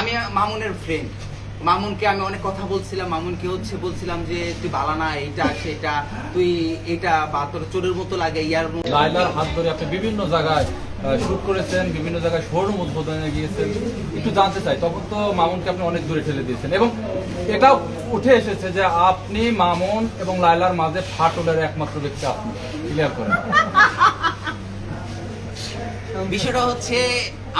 আমি মামুনের ফ্রেন্ড মামুনকে আমি অনেক কথা বলছিলাম, মামুনকে হচ্ছে বলছিলাম যে, তুই বালা না, এইটা, সেটা, তুই এটা বা তোর চোরের মতো লাগে, ইয়ার লাইলার হাত ধরে আপনি বিভিন্ন জায়গায় শুট করেছেন, বিভিন্ন জায়গায় শোরুম উদ্বোধনে গিয়েছেন। একটু জানতে চাই, তখন তো মামুনকে আপনি অনেক দূরে ঠেলে দিয়েছেন এবং এটাও উঠে এসেছে যে আপনি মামুন এবং লাইলার মাঝে ফাটলের একমাত্র ব্যক্তি আপনি। ক্লিয়ার করেন? বিষয়টা হচ্ছে,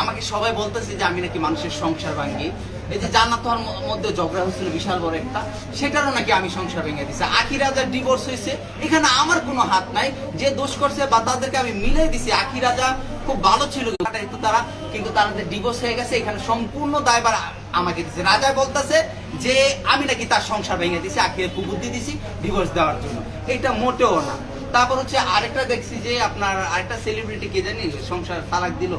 আমাকে সবাই বলতেছে যে আমি নাকি মানুষের সংসার ভাঙ্গি। এই যে জান্নাত হওয়ার মধ্যে ঝগড়া হয়েছিল, বিশাল বড় একটা, সেটারও নাকি আমি সংসার ভেঙে দিছি। আখি রাজার ডিভোর্স হয়েছে, এখানে আমার কোনো হাত নাই। যে দোষ করছে বা তাদেরকে আমি মিলাই দিছি আখি রাজা খুব ভালো ছিল একটু তারা, কিন্তু তাদের ডিভোর্স হয়ে গেছে, এখানে সম্পূর্ণ দায়বার আমাকে দিছে। রাজা বলতেছে যে, আমি নাকি তার সংসার ভেঙে দিছি আখির কুবুদ্ধি দিছি ডিভোর্স দেওয়ার জন্য। এটা মোটেও না। তারপর হচ্ছে আরেকটা দেখছি যে আপনার আরেকটা সেলিব্রিটি কে জানি সংসার তালাক দিল।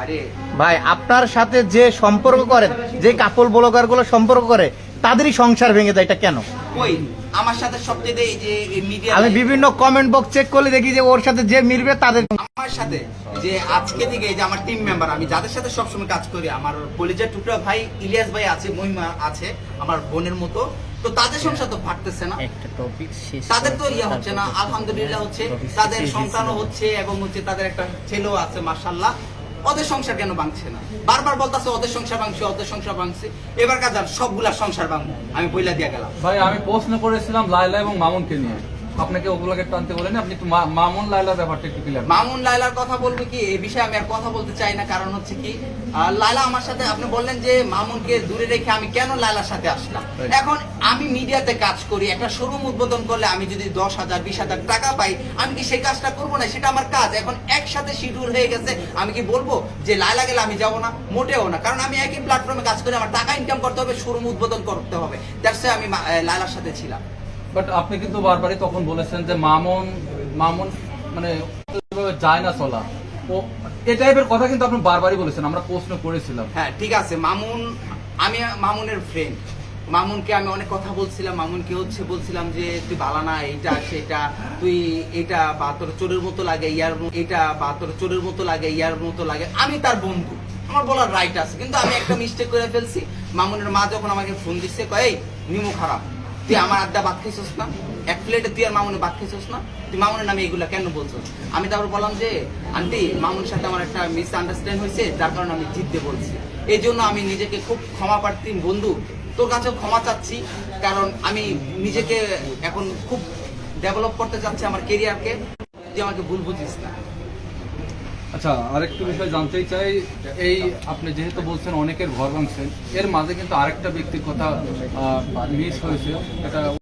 আরে। ভাই, আপনার সাথে যে সম্পর্ক করে যে কাপল ব্লগারগুলো সম্পর্ক করে, তাদেরই সংসার ভেঙে দেয়, এটা কেন? কই? আমার সাথে সবচেয়ে এই যে মিডিয়া আমি বিভিন্ন কমেন্ট বক্স চেক করলে দেখি যে ওর সাথে যে মিলবে তাদের আমার সাথে যে আজকে থেকে যে আমার টিম মেম্বার আমি যাদের সাথে সবসময় কাজ করি আমার কলিজার টুকরা ভাই ইলিয়াস ভাই আছে মহিমা আছে আমার বোনের মতো। তো তাদের সংসার তো ফাটতেছে না। একটা টপিক শেষ তাদের তো ইয়ে হচ্ছে না আলহামদুলিল্লাহ হচ্ছে। তাদের সন্তানও হচ্ছে এবং হচ্ছে তাদের একটা ছেলেও আছে মার্শাল্লাহ ওদের সংসার কেন ভাঙছে না? বারবার বলতাছে, ওদের সংসার ভাঙছে, ওদের সংসার ভাঙছে। এবার কাজ সবগুলা সংসার ভাঙবো। আমি বইলা দিয়ে গেলাম। ভাই, আমি প্রশ্ন করেছিলাম লাইলা এবং মামুনকে নিয়ে। আপনাকে ওগুলোকে টানতে বলেন আপনি একটু মামুন লাইলার ব্যাপারটা একটু ক্লিয়ার মামুন লাইলার কথা বলব কি? এই বিষয়ে আমি আর কথা বলতে চাই না কারণ হচ্ছে কি লাইলা আমার সাথে আপনি বললেন যে মামুনকে দূরে রেখে আমি কেন লাইলার সাথে আসলাম? এখন আমি মিডিয়াতে কাজ করি একটা শোরুম উদ্বোধন করলে আমি যদি দশ হাজার বিশ হাজার টাকা পাই আমি কি সেই কাজটা করব না? সেটা আমার কাজ। এখন একসাথে শিডিউল হয়ে গেছে আমি কি বলব যে লাইলা গেলে আমি যাব না? মোটেও না কারণ আমি একই প্ল্যাটফর্মে কাজ করি আমার টাকা ইনকাম করতে হবে শোরুম উদ্বোধন করতে হবে। দ্যাটস আমি লাইলার সাথে ছিলাম। বাট আপনি কিন্তু বারবারই তখন বলেছেন যে মানে যায় না চলা। ও টাইপের কথা কিন্তু আপনি বারবারই বলেছেন, আমরা প্রশ্ন করেছিলাম। হ্যাঁ ঠিক আছে, মামুন, আমি মামুনের ফ্রেন্ড মামুনকে আমি অনেক কথা বলছিলাম, মামুনকে হচ্ছে বলছিলাম যে, তুই এইটা, সেটা, তুই এটা বা তোর চোরের মতো লাগে, ইয়ার এটা বা তোর চোরের মতো লাগে, ইয়ার মতো লাগে। আমি তার বন্ধু। আমার বলার রাইট আছে, কিন্তু আমি একটা মিস্টেক করে ফেলছি। মামুনের মা যখন আমাকে ফোন দিচ্ছে, কয় নিমু খারাপ। তুই আমার আড্ডা ভাত খাইছিস না? এক প্লেটে তুই আর মামুনে ভাত খাইছিস না? তুই মামুনের নামে এগুলো কেন বলছো আমি তারপর বললাম যে, আন্টি, মামুনের সাথে আমার একটা মিস আন্ডারস্ট্যান্ড হয়েছে, যার কারণে আমি জিততে বলছি। এই জন্য আমি নিজেকে খুব ক্ষমা প্রার্থী বন্ধু। তোর কাছেও ক্ষমা চাচ্ছি, কারণ আমি নিজেকে এখন খুব ডেভেলপ করতে চাচ্ছি আমার কেরিয়ারকে তুই আমাকে ভুল বুঝিস না। আচ্ছা আরেকটু বিষয় জানতেই চাই, এই আপনি যেহেতু বলছেন অনেকের ঘর ভাঙছেন, এর মাঝে কিন্তু আরেকটা ব্যক্তির কথা মিস হয়েছে এটা